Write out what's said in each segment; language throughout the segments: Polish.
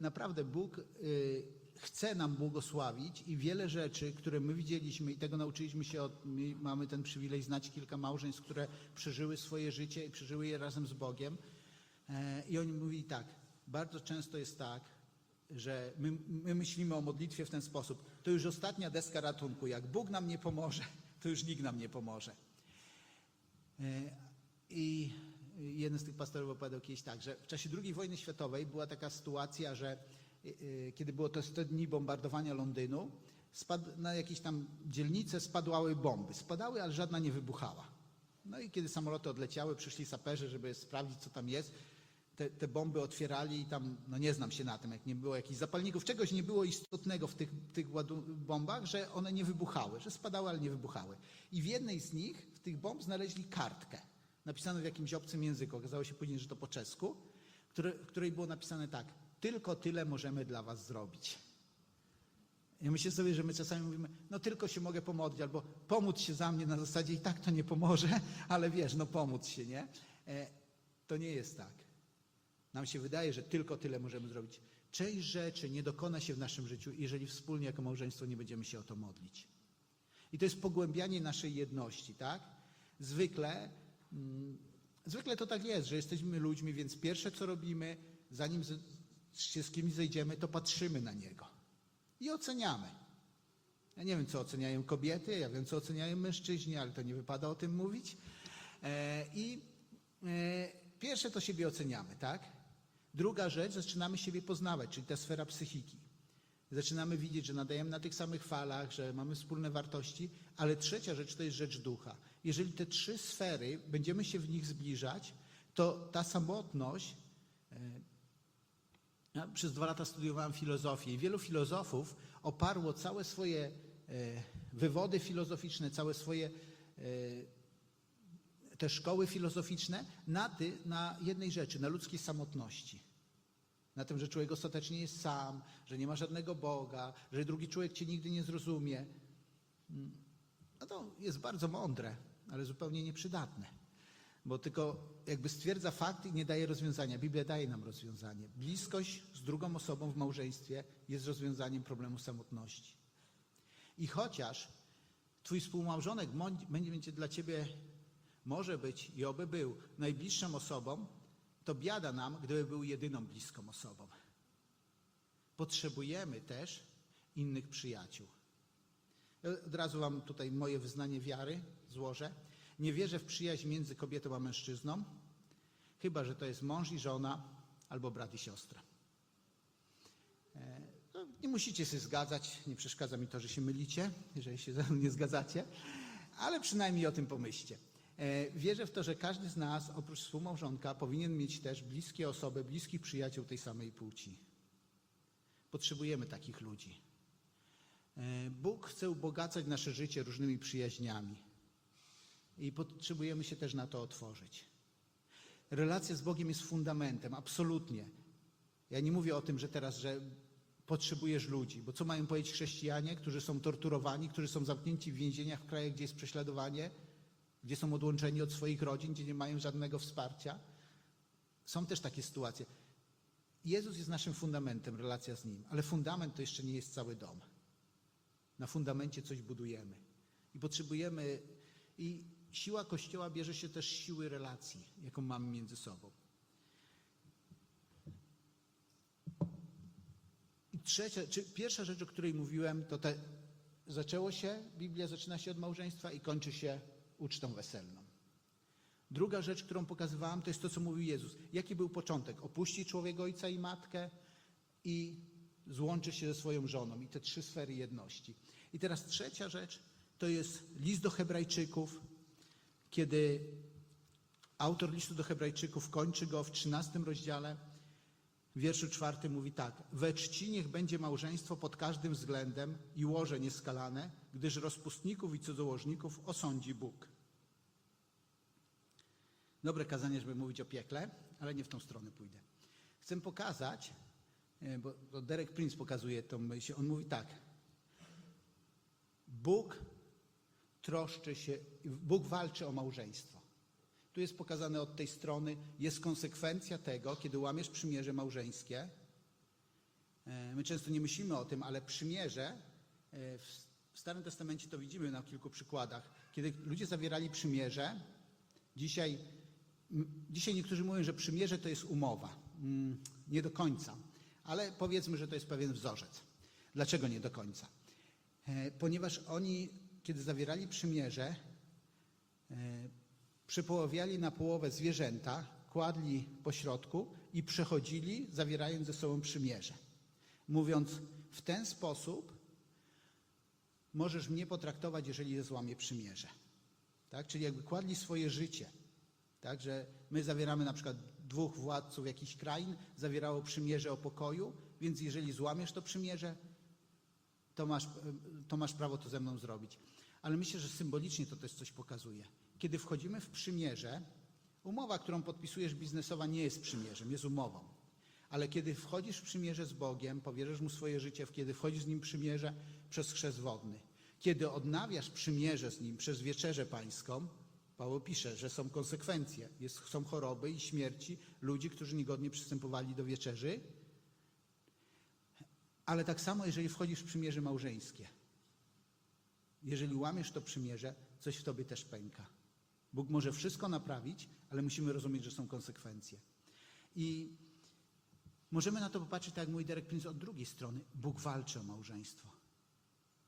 naprawdę Bóg y, chce nam błogosławić i wiele rzeczy, które my widzieliśmy i tego nauczyliśmy się, od, my mamy ten przywilej znać kilka małżeństw, które przeżyły swoje życie i przeżyły je razem z Bogiem. E, I oni mówili tak, bardzo często jest tak, że my, my myślimy o modlitwie w ten sposób. To już ostatnia deska ratunku. Jak Bóg nam nie pomoże, to już nikt nam nie pomoże. E, I jeden z tych pastorów opowiadał kiedyś tak, że w czasie II wojny światowej była taka sytuacja, że e, e, kiedy było to 100 dni bombardowania Londynu, na jakieś tam dzielnice spadłały bomby. Spadały, ale żadna nie wybuchała. No i kiedy samoloty odleciały, przyszli saperzy, żeby sprawdzić, co tam jest. Te, te bomby otwierali i tam, no nie znam się na tym, jak nie było jakichś zapalników, czegoś nie było istotnego w tych, tych bombach, że one nie wybuchały, że spadały, ale nie wybuchały. I w jednej z nich, w tych bomb, znaleźli kartkę, napisaną w jakimś obcym języku. Okazało się później, że to po czesku, które, w której było napisane tak, tylko tyle możemy dla was zrobić. Ja myślę sobie, że my czasami mówimy, no tylko się mogę pomodlić, albo pomóc się za mnie na zasadzie i tak to nie pomoże, ale wiesz, no pomóc się, nie? E, to nie jest tak. Nam się wydaje, że tylko tyle możemy zrobić. Część rzeczy nie dokona się w naszym życiu, jeżeli wspólnie jako małżeństwo nie będziemy się o to modlić. I to jest pogłębianie naszej jedności, tak? Zwykle, zwykle to tak jest, że jesteśmy ludźmi, więc pierwsze co robimy, zanim się z kimś zejdziemy, to patrzymy na niego i oceniamy. Ja nie wiem, co oceniają kobiety, ja wiem, co oceniają mężczyźni, ale to nie wypada o tym mówić. E, I e, pierwsze to siebie oceniamy, tak? Druga rzecz, zaczynamy siebie poznawać, czyli ta sfera psychiki. Zaczynamy widzieć, że nadajemy na tych samych falach, że mamy wspólne wartości, ale trzecia rzecz to jest rzecz ducha. Jeżeli te trzy sfery, będziemy się w nich zbliżać, to ta samotność ja przez dwa lata studiowałem filozofię i wielu filozofów oparło całe swoje e, wywody filozoficzne, całe swoje e, te szkoły filozoficzne na, ty, na jednej rzeczy, na ludzkiej samotności. Na tym, że człowiek ostatecznie jest sam, że nie ma żadnego Boga, że drugi człowiek cię nigdy nie zrozumie. Mm, No to jest bardzo mądre, ale zupełnie nieprzydatne bo tylko jakby stwierdza fakt i nie daje rozwiązania. Biblia daje nam rozwiązanie. Bliskość z drugą osobą w małżeństwie jest rozwiązaniem problemu samotności. I chociaż twój współmałżonek będzie dla ciebie, może być i oby był najbliższą osobą, to biada nam, gdyby był jedyną bliską osobą. Potrzebujemy też innych przyjaciół. Ja Od razu wam tutaj moje wyznanie wiary złożę. Nie wierzę w przyjaźń między kobietą a mężczyzną, chyba że to jest mąż i żona albo brat i siostra. E, no, nie musicie się zgadzać, nie przeszkadza mi to, że się mylicie, jeżeli się ze mną nie zgadzacie, ale przynajmniej o tym pomyślcie. E, Wierzę w to, że każdy z nas, oprócz współmałżonka, powinien mieć też bliskie osoby, bliskich przyjaciół tej samej płci. Potrzebujemy takich ludzi. E, Bóg chce ubogacać nasze życie różnymi przyjaźniami i potrzebujemy się też na to otworzyć. Relacja z Bogiem jest fundamentem, absolutnie. Ja nie mówię o tym, że teraz, że potrzebujesz ludzi, bo co mają powiedzieć chrześcijanie, którzy są torturowani, którzy są zamknięci w więzieniach w krajach, gdzie jest prześladowanie, gdzie są odłączeni od swoich rodzin, gdzie nie mają żadnego wsparcia. Są też takie sytuacje. Jezus jest naszym fundamentem, relacja z Nim, ale fundament to jeszcze nie jest cały dom. Na fundamencie coś budujemy. I potrzebujemy, i siła Kościoła bierze się też siły relacji, jaką mamy między sobą. I trzecia, czy pierwsza rzecz, o której mówiłem, to te, zaczęło się, Biblia zaczyna się od małżeństwa i kończy się ucztą weselną. Druga rzecz, którą pokazywałem, to jest to, co mówił Jezus. Jaki był początek? Opuści człowiek ojca i matkę i złączy się ze swoją żoną. I te trzy sfery jedności. I teraz trzecia rzecz, to jest list do hebrajczyków, kiedy autor listu do hebrajczyków kończy go w 13 rozdziale, w wierszu czwartym mówi tak. We czci niech będzie małżeństwo pod każdym względem i łoże nieskalane, gdyż rozpustników i cudzołożników osądzi Bóg. Dobre kazanie, żeby mówić o piekle, ale nie w tą stronę pójdę. Chcę pokazać, e, bo Derek Prince pokazuje tą myśl. On mówi tak. Bóg troszczy się, Bóg walczy o małżeństwo. Tu jest pokazane od tej strony, jest konsekwencja tego, kiedy łamiesz przymierze małżeńskie, My często nie myślimy o tym, ale przymierze e, w Starym Testamencie to widzimy na kilku przykładach. Kiedy ludzie zawierali przymierze, dzisiaj, dzisiaj niektórzy mówią, że przymierze to jest umowa. Mm, Nie do końca, ale powiedzmy, że to jest pewien wzorzec. Dlaczego nie do końca? E, Ponieważ oni, kiedy zawierali przymierze, e, przypoławiali na połowę zwierzęta, kładli po środku i przechodzili, zawierając ze sobą przymierze. Mówiąc, w ten sposób możesz mnie potraktować, jeżeli złamię przymierze. Tak? Czyli jakby kładli swoje życie. Tak? Że my zawieramy na przykład dwóch władców jakichś krain, zawierało przymierze o pokoju, więc jeżeli złamiesz to przymierze, to masz, to masz prawo to ze mną zrobić. Ale myślę, że symbolicznie to też coś pokazuje. Kiedy wchodzimy w przymierze, umowa, którą podpisujesz biznesowa, nie jest przymierzem, jest umową. Ale kiedy wchodzisz w przymierze z Bogiem, powierzasz Mu swoje życie, kiedy wchodzisz z Nim w przymierze przez chrzest wodny, kiedy odnawiasz przymierze z Nim przez wieczerzę pańską, Paweł pisze, że są konsekwencje, jest, są choroby i śmierci ludzi, którzy niegodnie przystępowali do wieczerzy, ale tak samo, jeżeli wchodzisz w przymierze małżeńskie, jeżeli łamiesz to przymierze, coś w tobie też pęka. Bóg może wszystko naprawić, ale musimy rozumieć, że są konsekwencje. I możemy na to popatrzeć, tak jak mój Derek Prince, od drugiej strony. Bóg walczy o małżeństwo.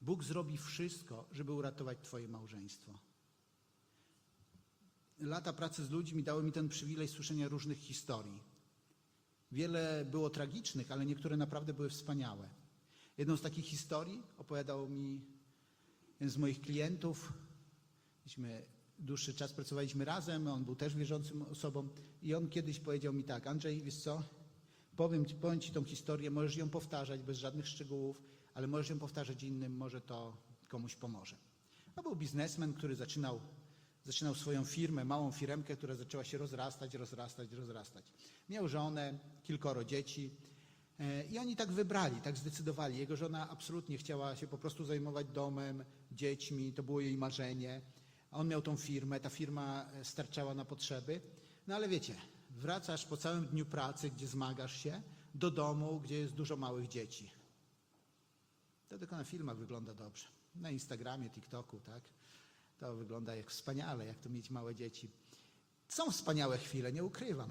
Bóg zrobi wszystko, żeby uratować twoje małżeństwo. Lata pracy z ludźmi dały mi ten przywilej słyszenia różnych historii. Wiele było tragicznych, ale niektóre naprawdę były wspaniałe. Jedną z takich historii opowiadał mi jeden z moich klientów. Myśmy dłuższy czas pracowaliśmy razem, on był też wierzącym osobą i on kiedyś powiedział mi tak, Andrzej, wiesz co, powiem powiem ci tą historię, możesz ją powtarzać bez żadnych szczegółów, ale możesz ją powtarzać innym, może to komuś pomoże. To był biznesmen, który zaczynał, zaczynał swoją firmę, małą firmkę, która zaczęła się rozrastać, rozrastać, rozrastać. Miał żonę, kilkoro dzieci e, i oni tak wybrali, tak zdecydowali. Jego żona absolutnie chciała się po prostu zajmować domem, dziećmi, to było jej marzenie. On miał tą firmę, ta firma e, starczała na potrzeby. No ale wiecie, wracasz po całym dniu pracy, gdzie zmagasz się, do domu, gdzie jest dużo małych dzieci. To tylko na filmach wygląda dobrze. Na Instagramie, TikToku, tak? To wygląda jak wspaniale, jak to mieć małe dzieci. Są wspaniałe chwile, nie ukrywam.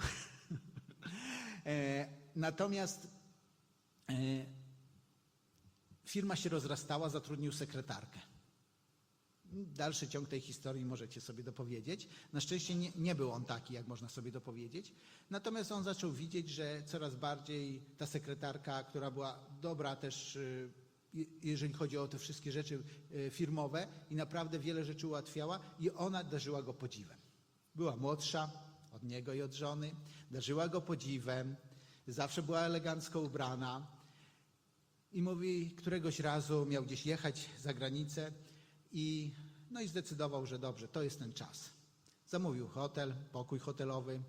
e, natomiast e, firma się rozrastała, zatrudnił sekretarkę. Dalszy ciąg tej historii możecie sobie dopowiedzieć. Na szczęście nie, nie był on taki, jak można sobie dopowiedzieć. Natomiast on zaczął widzieć, że coraz bardziej ta sekretarka, która była dobra też, y, jeżeli chodzi o te wszystkie rzeczy y, firmowe i naprawdę wiele rzeczy ułatwiała i ona darzyła go podziwem. Była młodsza od niego i od żony, darzyła go podziwem, zawsze była elegancko ubrana. I mówi, któregoś razu miał gdzieś jechać za granicę i, no i zdecydował, że dobrze, to jest ten czas. Zamówił hotel, pokój hotelowy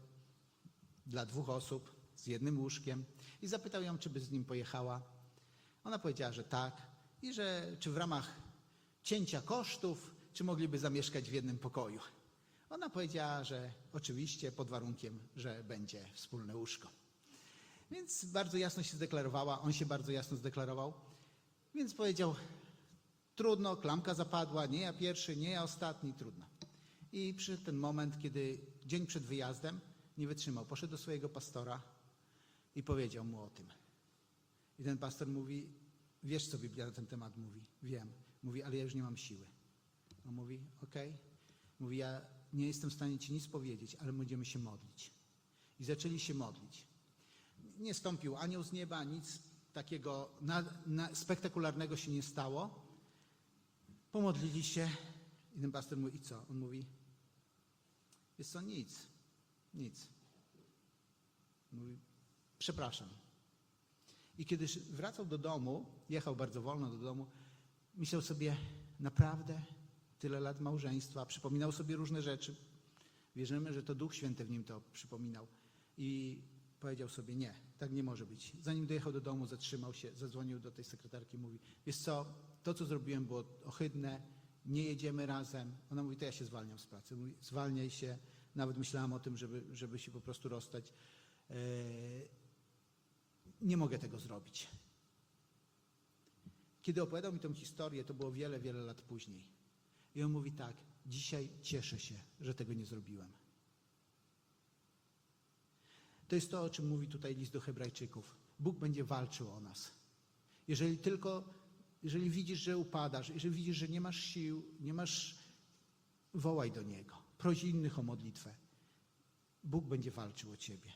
dla dwóch osób z jednym łóżkiem i zapytał ją, czy by z nim pojechała. Ona powiedziała, że tak i że czy w ramach cięcia kosztów, czy mogliby zamieszkać w jednym pokoju. Ona powiedziała, że oczywiście pod warunkiem, że będzie wspólne łóżko. Więc bardzo jasno się zdeklarowała, on się bardzo jasno zdeklarował. Więc powiedział, trudno, klamka zapadła, nie ja pierwszy, nie ja ostatni, trudno. I przyszedł ten moment, kiedy dzień przed wyjazdem nie wytrzymał. Poszedł do swojego pastora i powiedział mu o tym. I ten pastor mówi, wiesz co Biblia na ten temat mówi? Wiem. Mówi, ale ja już nie mam siły. On mówi, okej. Mówi, ja nie jestem w stanie ci nic powiedzieć, ale będziemy się modlić. I zaczęli się modlić nie stąpił anioł z nieba, nic takiego na, na spektakularnego się nie stało. Pomodlili się i ten pastor mówi, i co? On mówi, jest co, nic, nic. Mówi, przepraszam. I kiedy wracał do domu, jechał bardzo wolno do domu, myślał sobie, naprawdę tyle lat małżeństwa, przypominał sobie różne rzeczy. Wierzymy, że to Duch Święty w nim to przypominał. I powiedział sobie, nie, tak nie może być. Zanim dojechał do domu, zatrzymał się, zadzwonił do tej sekretarki, mówi, wiesz co, to co zrobiłem było ohydne, nie jedziemy razem. Ona mówi, to ja się zwalniam z pracy. Mówi, zwalniaj się. Nawet myślałam o tym, żeby, żeby się po prostu rozstać. Eee, nie mogę tego zrobić. Kiedy opowiadał mi tę historię, to było wiele, wiele lat później. I on mówi tak: Dzisiaj cieszę się, że tego nie zrobiłem. To jest to, o czym mówi tutaj list do Hebrajczyków. Bóg będzie walczył o nas. Jeżeli tylko, jeżeli widzisz, że upadasz, jeżeli widzisz, że nie masz sił, nie masz, wołaj do Niego. Proś innych o modlitwę. Bóg będzie walczył o ciebie.